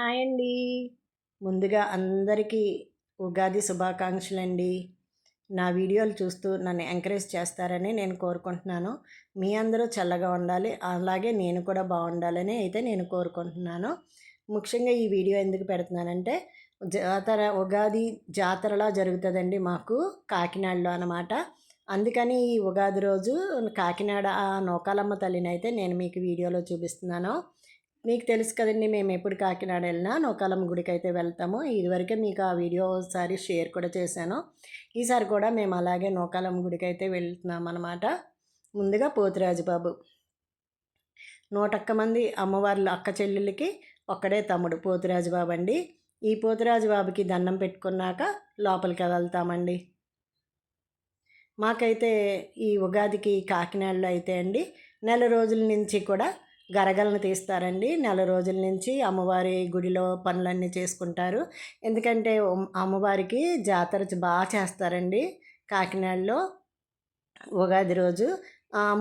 Hi అండి. ముందుగా అందరికీ ఉగాది శుభాకాంక్షలు అండి నా వీడియోలు చూస్తూ నన్ను ఎంకరేజ్ చేస్తారని నేను కోరుకుంటున్నాను. మీ అందరూ చల్లగా ఉండాలి. అలాగే నేను కూడా బాగుండాలని అయితే నేను కోరుకుంటున్నాను. ముఖ్యంగా ఈ వీడియో ఎందుకు పెడుతున్నానంటే జాతర ఉగాది జాతరలా జరుగుతుందండి మాకు కాకినాడలో అనమాట అందుకని ఈ ఉగాది రోజు కాకినాడ నౌకాలమ్మ తల్లిని అయితే నేను మీకు వీడియోలో చూపిస్తున్నాను. మీకు తెలుసు కదండి మేము ఎప్పుడు కాకినాడ వెళ్ళినా నోకాలం గుడికి అయితే వెళ్తాము. ఇదివరకే మీకు ఆ వీడియో ఒకసారి షేర్ కూడా చేశాను. ఈసారి కూడా మేము అలాగే నోకాలం గుడికి అయితే వెళ్తున్నాం అనమాట ముందుగా పోతిరాజుబాబు నూటొక్క మంది అమ్మవార్లు అక్క చెల్లెళ్ళకి ఒక్కడే తమ్ముడు పోతిరాజుబాబు అండి. ఈ పోతిరాజుబాబుకి దండం పెట్టుకున్నాక లోపలికి వెళ్తామండి. మాకైతే ఈ ఉగాదికి కాకినాడలో అయితే అండి నెల రోజుల నుంచి కూడా గరగలను తీస్తారండి. నెల రోజుల నుంచి అమ్మవారి గుడిలో పనులన్నీ చేసుకుంటారు. ఎందుకంటే అమ్మవారికి జాతర బాగా చేస్తారండి కాకినాడలో. ఉగాది రోజు.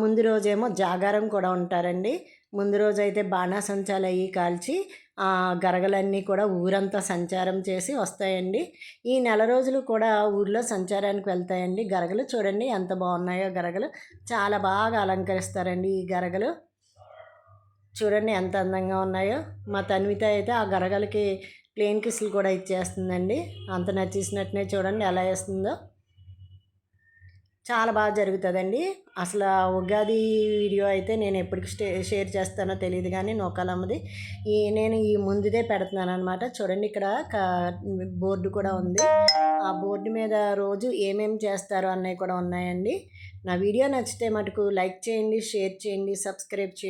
ముందు రోజేమో జాగారం కూడా ఉంటారండి. ముందు రోజు అయితే బాణాసంచాలు అయ్యి కాల్చి గరగలన్నీ కూడా ఊరంతా సంచారం చేసి వస్తాయండి. ఈ నెల రోజులు కూడా ఊర్లో సంచారానికి వెళ్తాయండి గరగలు. చూడండి ఎంత బాగున్నాయో గరగలు. చాలా బాగా అలంకరిస్తారండి ఈ గరగలు. చూడండి ఎంత అందంగా ఉన్నాయో. మా తన్విత అయితే ఆ గరగలకి ప్లేన్ కిస్లు కూడా ఇచ్చేస్తుందండి. అంత నచ్చేసినట్టునే చూడండి ఎలా వేస్తుందో. చాలా బాగా జరుగుతుందండి. అసలు ఉగాది వీడియో అయితే నేను ఎప్పటికి షేర్ చేస్తానో తెలియదు కానీ నూకాలమ్మది ఈ నేను ఈ ముందుదే పెడుతున్నాను అనమాట చూడండి ఇక్కడ బోర్డు కూడా ఉంది. ఆ బోర్డు మీద రోజు ఏమేమి చేస్తారో అన్నవి కూడా ఉన్నాయండి. నా వీడియో నచ్చితే మటుకు లైక్ చేయండి షేర్ చేయండి సబ్స్క్రైబ్ చేయండి.